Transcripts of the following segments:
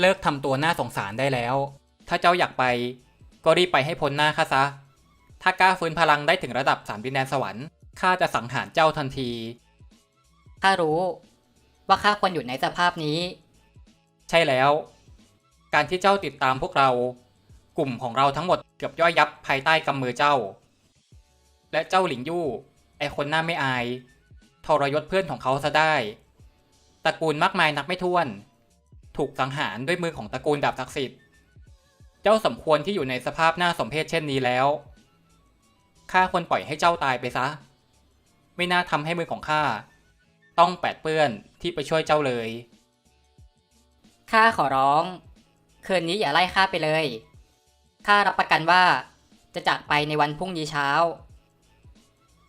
เลิกทำตัวน่าสงสารได้แล้ว ถ้าเจ้าอยากไป ก็รีบไปให้พ้นหน้าข้าซะ ถ้ากล้าฟื้นพลังได้ถึงระดับสามดินแดนสวรรค์ข้าจะสังหารเจ้าทันที ข้ารู้ว่าข้าควรอยู่ในสภาพนี้ ใช่แล้ว การที่เจ้าติดตามพวกเรา กลุ่มของเราทั้งหมดเกือบย่อยยับภายใต้กำมือเจ้า และเจ้าหลิงยู่ ไอคนหน้าไม่อายทรยศเพื่อนของเขาซะได้ตระกูลมากมายนับไม่ถ้วน ถูกสังหารด้วยมือของตระกูลดาบศักดิ์สิทธิ์ เจ้าสมควรที่อยู่ในสภาพหน้าสมเพชเช่นนี้แล้ว ข้าควรปล่อยให้เจ้าตายไปซะ ไม่น่าทำให้มือของข้าต้องแปดเปื้อนที่ไปช่วยเจ้าเลย ข้าขอร้อง คืนนี้อย่าไล่ข้าไปเลย ข้ารับประกันว่าจะจากไปในวันพรุ่งนี้เช้า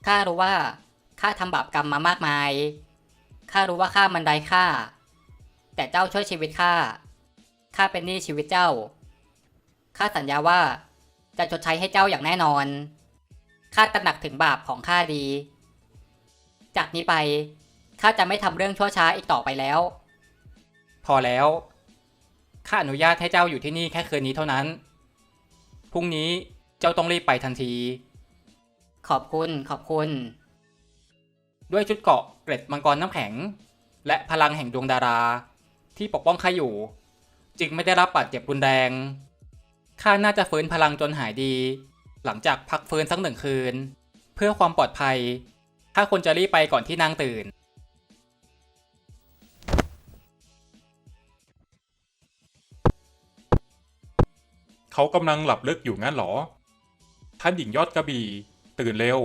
ข้ารู้ว่าข้าทำบาปกรรมมามากมาย ข้ารู้ว่าข้ามันไร้ค่า แต่เจ้าช่วยชีวิตข้า ข้าเป็นหนี้ชีวิตเจ้า ข้าสัญญาว่าจะชดใช้ให้เจ้าอย่างแน่นอน ข้าตระหนักถึงบาปของข้าดี จากนี้ไปข้าจะไม่ทำเรื่องชั่วช้าอีกต่อไปแล้ว พอแล้ว ข้าอนุญาตให้เจ้าอยู่ที่นี่แค่คืนนี้เท่านั้น พรุ่งนี้เจ้าต้องรีบไปทันที ขอบคุณ ขอบคุณ ด้วยชุดเกราะเกร็ดมังกรน้ำแข็ง และพลังแห่งดวงดารา ที่ปกป้องข้าอยู่ จึงไม่ได้รับบาดเจ็บรุนแรงข้าน่าจะฟื้นพลังจนหายดี หลังจากพักฟื้นสักหนึ่งคืน เพื่อความปลอดภัยข้าควรจะรีบไปก่อนที่นางตื่น เขากำลังหลับลึกอยู่งั้นเหรอ ท่านหญิงยอดกระบี่ ตื่นเร็ว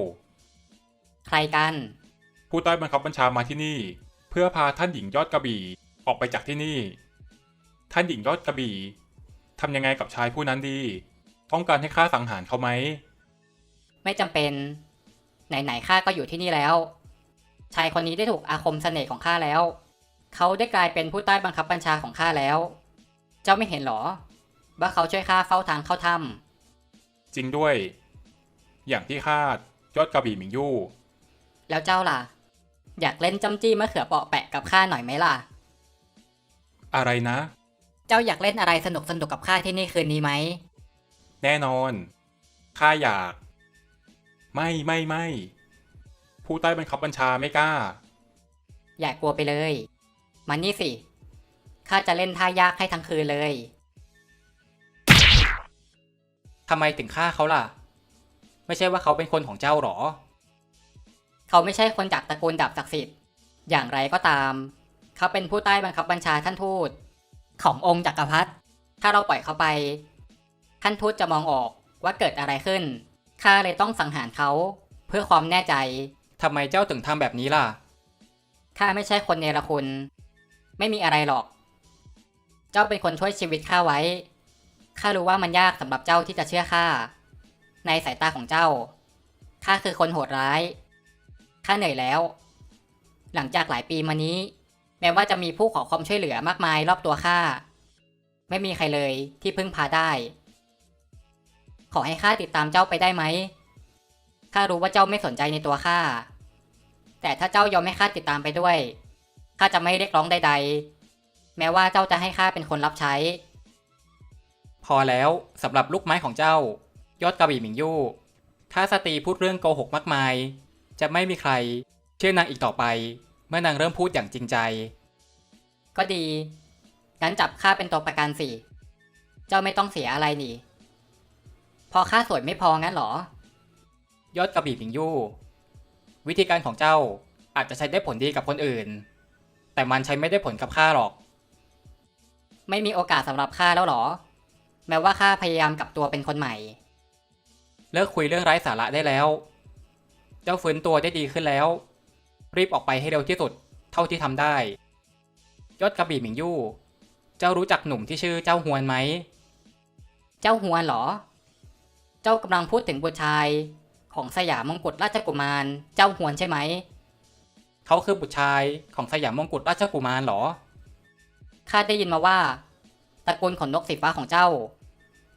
ใครกัน ผู้ใต้บังคับบัญชามาที่นี่ เพื่อพาท่านหญิงยอดกระบี่ ออกไปจากที่นี่ ท่านหญิงยอดกระบี่ทำยังไงกับชายผู้นั้นดี ต้องการให้ข้าสังหารเขาไหม ไม่จำเป็น ไหนๆข้าก็อยู่ที่นี่แล้ว ชายคนนี้ได้ถูกอาคมเสน่ห์ของข้าแล้ว เขาได้กลายเป็นผู้ใต้บังคับบัญชาของข้าแล้ว เจ้าไม่เห็นหรอ ว่าเขาช่วยข้าเฝ้าทางเข้าถ้จริงด้วย อย่างที่คาดยอดกระบี่หมิงยู่ำแล้วเจ้าล่ะ อยากเล่นจำจี้มะเขือเปาะแปะกับข้าหน่อยไหมล่ะ อะไรนะ เจ้าอยากเล่นอะไรสนุกสนุกๆกับข้าที่นี่คืนนี้ไหม แน่นอน ข้าอยาก ไม่ไม่ไม่ ผู้ใต้บังคับบัญชาไม่กล้า อย่ากลัวไปเลยมานี่สิ ข้าจะเล่นท่ายากให้ทั้งคืนเลย ทำไมถึงฆ่าเขาล่ะ ไม่ใช่ว่าเขาเป็นคนของเจ้าหรอ เขาไม่ใช่คนจากตระกูลดาบศักดิ์สิทธิ์ อย่างไรก็ตาม เขาเป็นผู้ใต้บังคับบัญชาท่านทูตขององค์จักรพรรดิถ้าเราปล่อยเขาไป ท่านทูตจะมองออกว่าเกิดอะไรขึ้น ข้าเลยต้องสังหารเขาเพื่อความแน่ใจ ทำไมเจ้าถึงทำแบบนี้ล่ะ ข้าไม่ใช่คนเนรคุณ ไม่มีอะไรหรอก เจ้าเป็นคนช่วยชีวิตข้าไว้ ข้ารู้ว่ามันยากสำหรับเจ้าที่จะเชื่อข้า ในสายตาของเจ้า ข้าคือคนโหดร้าย ข้าเหนื่อยแล้ว หลังจากหลายปีมานี้ แม้ว่าจะมีผู้ขอความช่วยเหลือมากมายรอบตัวข้า ไม่มีใครเลยที่พึ่งพาได้ ขอให้ข้าติดตามเจ้าไปได้ไหมข้ารู้ว่าเจ้าไม่สนใจในตัวข้า แต่ถ้าเจ้ายอมให้ข้าติดตามไปด้วยข้าจะไม่เรียกร้องใด ๆ แม้ว่าเจ้าจะให้ข้าเป็นคนรับใช้ พอแล้วสำหรับลูกไม้ของเจ้า ยอดกระบี่หมิงยู่ ถ้าสตรีพูดเรื่องโกหกมากมาย จะไม่มีใคร เชื่อนางอีกต่อไป มื่อนางเริ่มพูดอย่างจริงใจ ก็ดี งั้นจับข้าเป็นตัวประกันสิ เจ้าไม่ต้องเสียอะไรนี่ พอข้าสวยไม่พองั้นเหรอ ยอดกระบี่หมิงยู่ วิธีการของเจ้าอาจจะใช้ได้ผลดีกับคนอื่น แต่มันใช้ไม่ได้ผลกับข้าหรอก ไม่มีโอกาสสำหรับข้าแล้วเหรอ แม้ว่าข้าพยายามกลับตัวเป็นคนใหม่ เลิกคุยเรื่องไร้สาระได้แล้ว เจ้าฟื้นตัวได้ดีขึ้นแล้ว รีบออกไปให้เร็วที่สุด เท่าที่ทำได้ยอดกระบี่หมิงยู่ เจ้ารู้จักหนุ่มที่ชื่อเจ้าฮวนไหม เจ้าฮวนเหรอ เจ้ากำลังพูดถึงบุตรชาย ของสยามมงกุฎราชกุมาร เจ้าฮวนใช่ไหม เขาคือบุตรชายของสยามมงกุฎราชกุมารเหรอ ข้าได้ยินมาว่าตระกูลขนนกสีฟ้าของเจ้า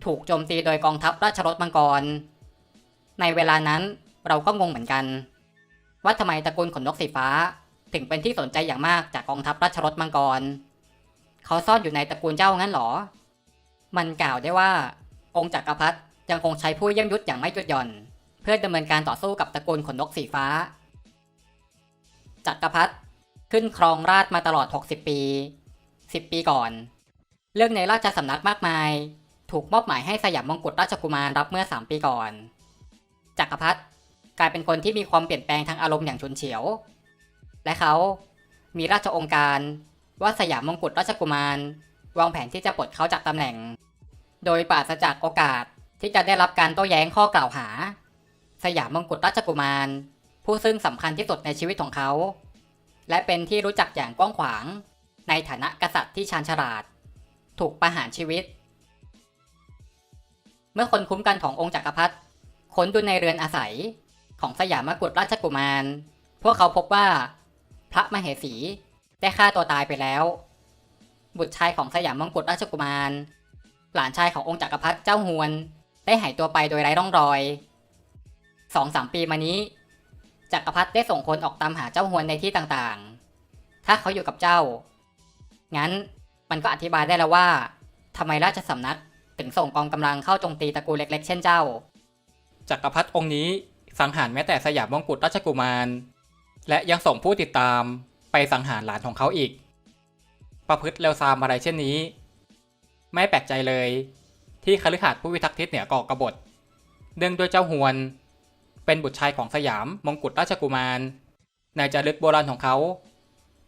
ถูกโจมตีโดยกองทัพราชรถมังกร ในเวลานั้นเราก็งงเหมือนกัน ว่าทำไมตระกูลขนนกสีฟ้า ถึงเป็นที่สนใจอย่างมากจากกองทัพราชรถมังกร เขาซ่อนอยู่ในตระกูลเจ้างั้นหรอ มันกล่าวได้ว่า องค์จักรพรรดิยังคงใช้ผู้เยี่ยมยุทธอย่างไม่หยุดหย่อน เพื่อดำเนินการต่อสู้กับตระกูลขนนกสีฟ้า จักรพรรดิขึ้นครองราชมาตลอด 60 ปี 10 ปีก่อน เรื่องในราชสำนักมากมาย ถูกมอบหมายให้สยามมงกุฎราชกุมารรับเมื่อ 3 ปีก่อน จักรพรรดิ กลายเป็นคนที่มีความเปลี่ยนแปลงทางอารมณ์อย่างฉุนเฉียว และเขามีราชองค์การว่าสยามมงกุฎราชกุมาร วางแผนที่จะปลดเขาจากตำแหน่ง โดยปราศจากโอกาสที่จะได้รับการโต้แย้งข้อกล่าวหา สยามมงกุฎราชกุมาร ผู้ซึ่งสำคัญที่สุดในชีวิตของเขา และเป็นที่รู้จักอย่างกว้างขวาง ในฐานะกษัตริย์ที่ชาญฉลาด ถูกประหารชีวิต เมื่อคนคุ้มกันขององค์จักรพรรดิค้นดูในเรือนอาศัย ของสยามกุฎราชกุมาร พวกเขาพบว่า พระมเหสีได้ฆ่าตัวตายไปแล้ว บุตรชายของสยามมงกุฎราชกุมาร หลานชายขององค์จักรพรรดิเจ้าฮวน ได้หายตัวไปโดยไร้ร่องรอยสองสามปีมานี้ จักรพรรดิได้ส่งคนออกตามหาเจ้าฮวนในที่ต่างๆ ถ้าเขาอยู่กับเจ้า งั้นมันก็อธิบายได้แล้วว่าทำไมราชสำนักถึงส่งกองกำลังเข้าโจมตีตระกูลเล็ก ๆ เช่นเจ้า จักรพรรดิองค์นี้ สังหารแม้แต่สยามมงกุฎราชกุมาร และยังส่งผู้ติดตามไปสังหารหลานของเขาอีก ประพฤติเลวทรามอะไรเช่นนี้ ไม่แปลกใจเลย ที่คฤหาสน์ผู้พิทักษ์ทิศเหนือก่อกบฏเนื่องด้วยเจ้าฮวน เป็นบุตรชายของสยามมงกุฎราชกุมาร ในจารึกโบราณของเขา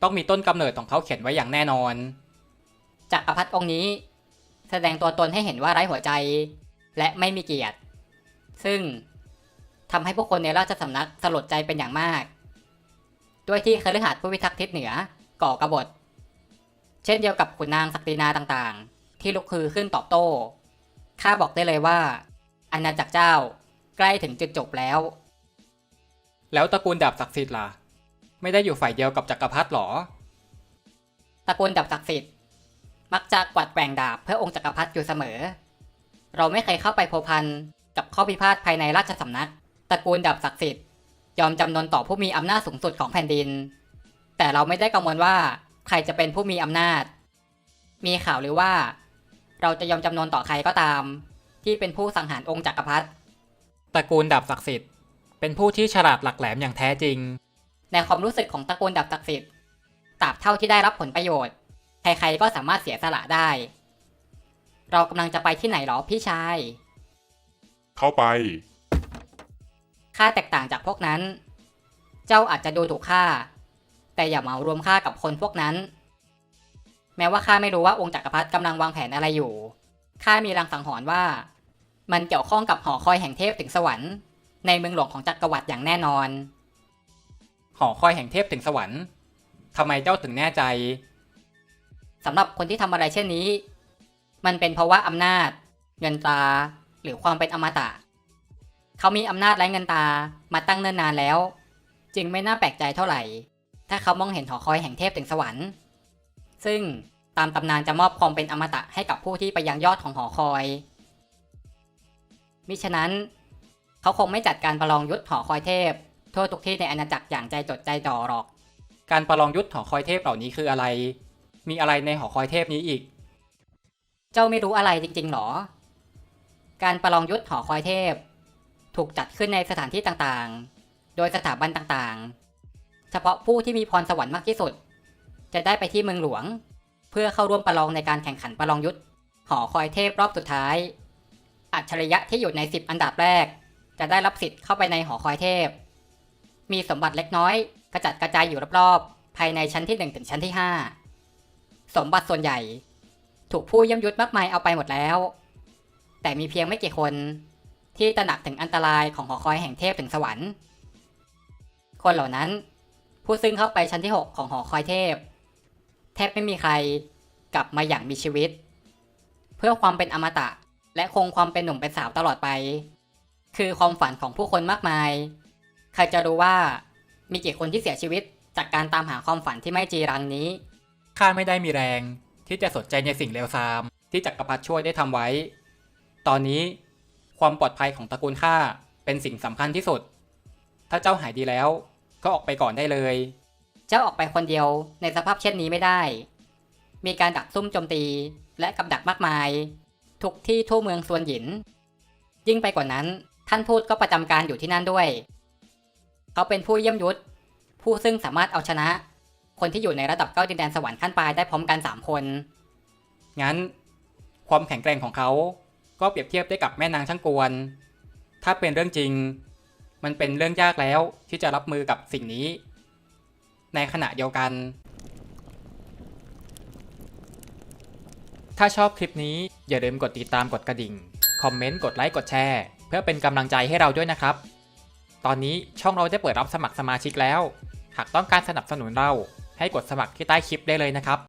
ต้องมีต้นกำเนิดของเขาเขียนไว้อย่างแน่นอนจักรพรรดิองค์นี้ แสดงตัวตนให้เห็นว่าไร้หัวใจ และไม่มีเกียรติ ซึ่ง ทำให้ผู้คนในราชสำนักสลดใจเป็นอย่างมาก ด้วยที่คฤหาสน์ผู้พิทักษ์ทิศเหนือก่อกบฏ เช่นเดียวกับขุนนางศักดินาต่างๆ ที่ลุกฮือขึ้นตอบโต้ ข้าบอกได้เลยว่าอาณาจักรเจ้าใกล้ถึงจุดจบแล้ว แล้วตระกูลดาบศักดิ์สิทธิ์ล่ะ ไม่ได้อยู่ฝ่ายเดียวกับจักรพรรดิหรอ ตระกูลดาบศักดิ์สิทธิ์มักจะกวัดแกว่งดาบเพื่อองค์จักรพรรดิอยู่เสมอ เราไม่เคยเข้าไปโพวพันกับข้อพิพาทภายในราชสำนัก ตระกูลดาบศักดิ์สิทธิ์ยอมจำนนต่อผู้มีอำนาจสูงสุดของแผ่นดิน แต่เราไม่ได้กังวลว่าใครจะเป็นผู้มีอำนาจ มีข่าวหรือว่า เราจะยอมจำนนต่อใครก็ตาม ที่เป็นผู้สังหารองค์จักรพรรดิตระกูลดาบศักดิ์สิทธิ์เป็นผู้ที่ฉลาดหลักแหลมอย่างแท้จริง ในความรู้สึกของตระกูลดาบศักดิ์สิทธิ์ตราบเท่าที่ได้รับผลประโยชน์ ใครๆก็สามารถเสียสละได้ เรากำลังจะไปที่ไหนหรอพี่ชาย เข้าไป ค่าแตกต่างจากพวกนั้น เจ้าอาจจะดูถูกข้าแต่อย่าเหมารวมข้ากับคนพวกนั้น แม้ว่าข้าไม่รู้ว่าองค์จักรพรรดิกำลังวางแผนอะไรอยู่ ข้ามีรังสังหรณ์ว่า มันเกี่ยวข้องกับหอคอยแห่งเทพถึงสวรรค์ ในเมืองหลวงของจักรวรรดิอย่างแน่นอน หอคอยแห่งเทพถึงสวรรค์ทำไมเจ้าถึงแน่ใจสำหรับคนที่ทำอะไรเช่นนี้ มันเป็นเพราะว่าอำนาจ เงินตราหรือความเป็นอมตะ เขามีอำนาจและเงินตามาตั้งเนิ่นนานแล้ว จึงไม่น่าแปลกใจเท่าไหร่ ถ้าเขามองเห็นหอคอยแห่งเทพถึงสวรรค์ ซึ่งตามตำนานจะมอบความเป็นอมตะให้กับผู้ที่ไปยังยอดของหอคอย มิฉะนั้น เขาคงไม่จัดการประลองยุทธหอคอยเทพ ทั่วทุกที่ในอาณาจักรอย่างใจจดใจจ่อหรอก การประลองยุทธหอคอยเทพเหล่านี้คืออะไร มีอะไรในหอคอยเทพนี้อีก เจ้าไม่รู้อะไรจริงๆหรอ การประลองยุทธหอคอยเทพ ถูกจัดขึ้นในสถานที่ต่างๆ โดยสถาบันต่างๆ เฉพาะผู้ที่มีพรสวรรค์มากที่สุด จะได้ไปที่เมืองหลวง เพื่อเข้าร่วมประลองในการแข่งขันประลองยุทธหอคอยเทพรอบสุดท้าย อัจฉริยะที่อยู่ใน 10 อันดับแรก จะได้รับสิทธิ์เข้าไปในหอคอยเทพ มีสมบัติเล็กน้อย กระจัดกระจายอยู่รอบๆ ภายในชั้นที่ 1 ถึงชั้นที่ 5 สมบัติส่วนใหญ่ ถูกผู้ย่ยมยุทธมากมายเอาไปหมดแล้ว แต่มีเพียงไม่กี่คน ที่ตระหนักถึงอันตรายของหอคอยแห่งเทพถึงสวรรค์ คนเหล่านั้น ผู้ซึ่งเข้าไปชั้นที่ 6 ของหอคอยเทพ แทบไม่มีใครกลับมาอย่างมีชีวิต เพื่อความเป็นอมตะและคงความเป็นหนุ่มเป็นสาวตลอดไป คือความฝันของผู้คนมากมาย ใครจะรู้ว่ามีกี่คนที่เสียชีวิตจากการตามหาความฝันที่ไม่จีรังนี้ ข้าไม่ได้มีแรงที่จะสนใจในสิ่งเลวทรามที่จักรพรรดิช่วยได้ทำไว้ ตอนนี้ ความปลอดภัยของตระกูลข้าเป็นสิ่งสำคัญที่สุด ถ้าเจ้าหายดีแล้ว ก็ออกไปก่อนได้เลย เจ้าออกไปคนเดียวในสภาพเช่นนี้ไม่ได้ มีการดักซุ่มโจมตีและกับดักมากมาย ทุกที่ทั่วเมืองส่วนหยิน ยิ่งไปกว่านั้นท่านทูตก็ประจำการอยู่ที่นั่นด้วย เขาเป็นผู้เยี่ยมยุทธผู้ซึ่งสามารถเอาชนะ คนที่อยู่ในระดับเก้าดินแดนสวรรค์ขั้นปลายได้พร้อมกันสามคน งั้น ความแข็งแกร่งของเขา ก็เปรียบเทียบได้กับแม่นางช่างกวน ถ้าเป็นเรื่องจริง มันเป็นเรื่องยากแล้วที่จะรับมือกับสิ่งนี้ ในขณะเดียวกัน ถ้าชอบคลิปนี้อย่าลืมกดติดตามกดกระดิ่ง คอมเมนต์ กดไลค์ กดแชร์ เพื่อเป็นกำลังใจให้เราด้วยนะครับ ตอนนี้ช่องเราได้เปิดรับสมัครสมาชิกแล้ว หากต้องการสนับสนุนเราให้กดสมัครที่ใต้คลิปได้เลยนะครับ